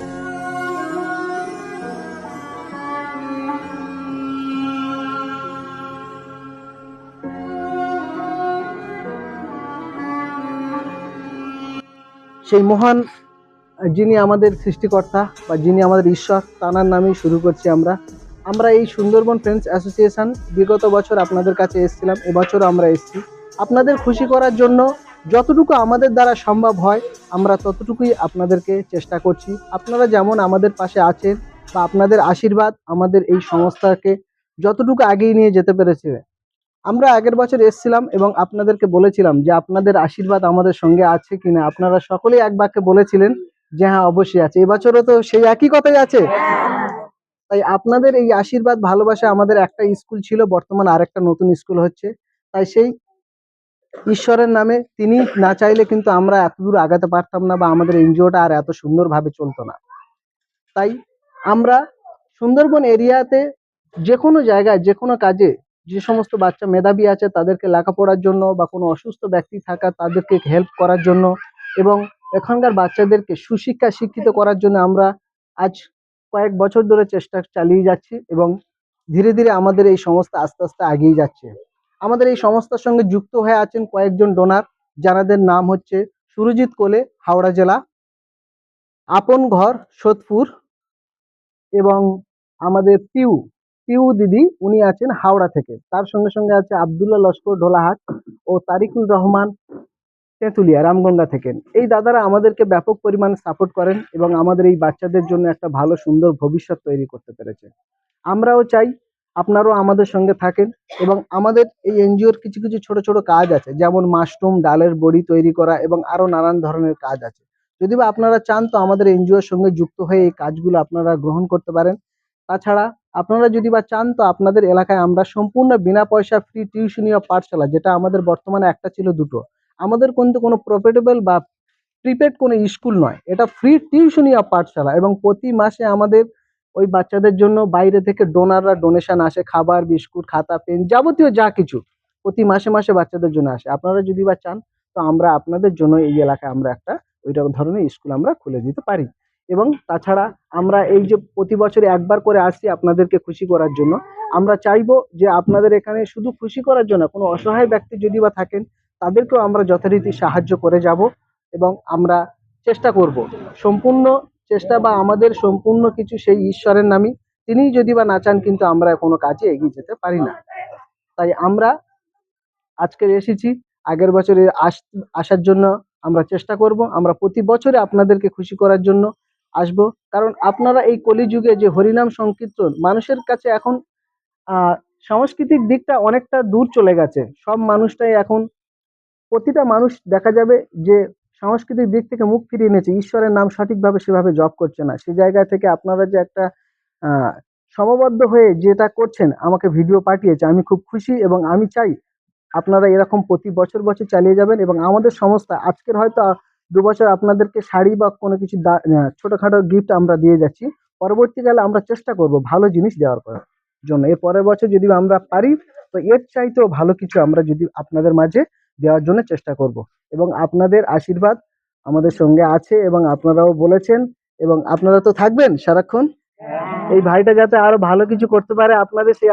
সেই মহান, যিনি আমাদের সৃষ্টিকর্তা বা যিনি আমাদের ঈশ্বর, তানার নামেই শুরু করছি আমরা। আমরা এই সুন্দরবন ফ্রেন্ডস অ্যাসোসিয়েশন বিগত বছর আপনাদের কাছে এসেছিলাম, এবছরও আমরা এসেছি। আপনাদের খুশি করার জন্য যতটুকু আমাদের দ্বারা সম্ভব হয়, আমরা ততটুকুই আপনাদেরকে চেষ্টা করছি। আপনারা যেমন আমাদের পাশে আছেন বা আপনাদের আশীর্বাদ আমাদের এই সংস্থাকে যতটুকু এগিয়ে নিয়ে যেতে পেরেছে। আমরা আগের বছর এসেছিলাম এবং আপনাদেরকে বলেছিলাম যে আপনাদের আশীর্বাদ আমাদের সঙ্গে আছে কিনা আপনারা সকলেই এক বাক্যে বলেছিলেন যে হ্যাঁ অবশ্যই আছে। এবছরও তো সেই একই কথাই আছে। তাই আপনাদের এই আশীর্বাদ, ভালোবাসা আমাদের একটা স্কুল ছিল, বর্তমান আরেকটা নতুন স্কুল হচ্ছে। তাই সেই ঈশ্বরের নামে তিনি না চাইলে কিন্তু আমরা এত দূর আগাতে পারতাম না বা আমাদের এনজিওটা আর এত সুন্দরভাবে চলতো না। তাই আমরা সুন্দরবন এরিয়াতে যে কোনো জায়গায় যে কোনো কাজে যে সমস্ত বাচ্চা মেধাবী আছে তাদেরকে লেখাপড়ার জন্য বা কোনো অসুস্থ ব্যক্তি থাকা তাদেরকে হেল্প করার জন্য এবং এখানকার বাচ্চাদেরকে সুশিক্ষা শিক্ষিত করার জন্য আমরা আজ কয়েক বছর ধরে চেষ্টা চালিয়ে যাচ্ছি এবং ধীরে ধীরে আমাদের এই সংস্থা আস্তে আস্তে এগিয়ে যাচ্ছে। আমাদের এই সংস্থার সঙ্গে যুক্ত হয়ে আছেন কয়েকজন ডোনার যাদের নাম হচ্ছে সুরজিৎ কোলে, হাওড়া জেলা, আপন ঘর, সোদপুর এবং আমাদের পিউ পিউ দিদি, উনি আছেন হাওড়া থেকে। তার সঙ্গে সঙ্গে আছে আবদুল্লাহ লস্কর ঢোলাহাট ও তারিকুল রহমান তেঁতুলিয়া, রামগঙ্গা থেকে। এই দাদারা আমাদেরকে ব্যাপক পরিমাণে সাপোর্ট করেন এবং আমাদের এই বাচ্চাদের জন্য একটা ভালো সুন্দর ভবিষ্যৎ তৈরি করতে পেরেছে। আমরাও চাই আপনারাও আমাদের সঙ্গে থাকেন এবং আমাদের এই এনজিওর কিছু কিছু ছোট ছোট কাজ আছে, যেমন মাশরুম, ডালের বড়ি তৈরি করা এবং আরও নানান ধরনের কাজ আছে। যদি বা আপনারা চান তো আমাদের এনজিওর সঙ্গে যুক্ত হয়ে এই কাজগুলো আপনারা গ্রহণ করতে পারেন। তাছাড়া আপনারা যদি বা চান তো আপনাদের এলাকায় আমরা সম্পূর্ণ বিনা পয়সা ফ্রি টিউশনি পাঠশালা, যেটা আমাদের বর্তমানে একটা ছিল দুটো। আমাদের কিন্তু কোনো প্রফিটেবল বা প্রিপেড কোনো স্কুল নয়, এটা ফ্রি টিউশনি পাঠশালা এবং প্রতি মাসে আমাদের ওই বাচ্চাদের জন্য বাইরে থেকে ডোনাররা ডোনেশন আসে, খাবার, বিস্কুট, খাতা পেন যাবতীয় যা কিছু প্রতি মাসে মাসে বাচ্চাদের জন্য আসে। আপনারা যদি বা চান, তো আমরা আপনাদের জন্য এই এলাকায় আমরা একটা ওই ধরনের স্কুল আমরা খুলে দিতে পারি। এবং তাছাড়া আমরা এই যে প্রতি বছরে একবার করে আসছি আপনাদেরকে খুশি করার জন্য, আমরা চাইব যে আপনাদের এখানে শুধু খুশি করার জন্য কোনো অসহায় ব্যক্তি যদি বা থাকেন, তাদেরকেও আমরা যথারীতি সাহায্য করে যাব এবং আমরা চেষ্টা করব। সম্পূর্ণ চেষ্টা বা আমাদের সম্পূর্ণ কিছু সেই ঈশ্বরের নামই। তিনি যদি বা না চান, কিন্তু আমরা কোনো কাজে এগিয়ে যেতে পারি না। তাই আমরা আজকে এসেছি, আগের বছরে আস, আসার জন্য আমরা চেষ্টা করব। আমরা প্রতি বছরে আপনাদেরকে খুশি করার জন্য আসব। কারণ আপনারা এই কলিযুগে যে হরিনাম সংকীর্তন, মানুষের কাছে এখন সাংস্কৃতিক দিকটা অনেকটা দূর চলে গেছে। সব মানুষটাই এখন, প্রতিটা মানুষ দেখা যাবে যে সাংস্কৃতিক দিক থেকে মুখ ফিরিয়ে নিয়েছে ঈশ্বরের নাম সঠিকভাবে সেভাবে জপ করছে না। সে জায়গা থেকে আপনারা যে একটা সমবদ্ধ হয়ে যেটা করছেন, আমাকে ভিডিও পাঠিয়েছে, আমি খুব খুশি এবং আমি চাই আপনারা এরকম প্রতি বছর বছর চালিয়ে যাবেন এবং আমাদের সংস্থা আজকের হয়তো দু বছর আপনাদেরকে শাড়ি বা কোনো কিছু ছোটখাটো গিফট আমরা দিয়ে যাচ্ছি, পরবর্তীকালে আমরা চেষ্টা করব ভালো জিনিস দেওয়ার জন্য। এর পরের বছর যদি আমরা পারি, তো এর চাইতেও ভালো কিছু আমরা যদি আপনাদের মাঝে দেওয়ার জন্য চেষ্টা করব। এবং আপনাদের আশীর্বাদ আমাদের সঙ্গে আছে এবং আপনারাও বলেছেন এবং আপনারা তো থাকবেন সারাক্ষণ। এই ভাইটা যাতে আরও ভালো কিছু করতে পারে আপনাদের সেই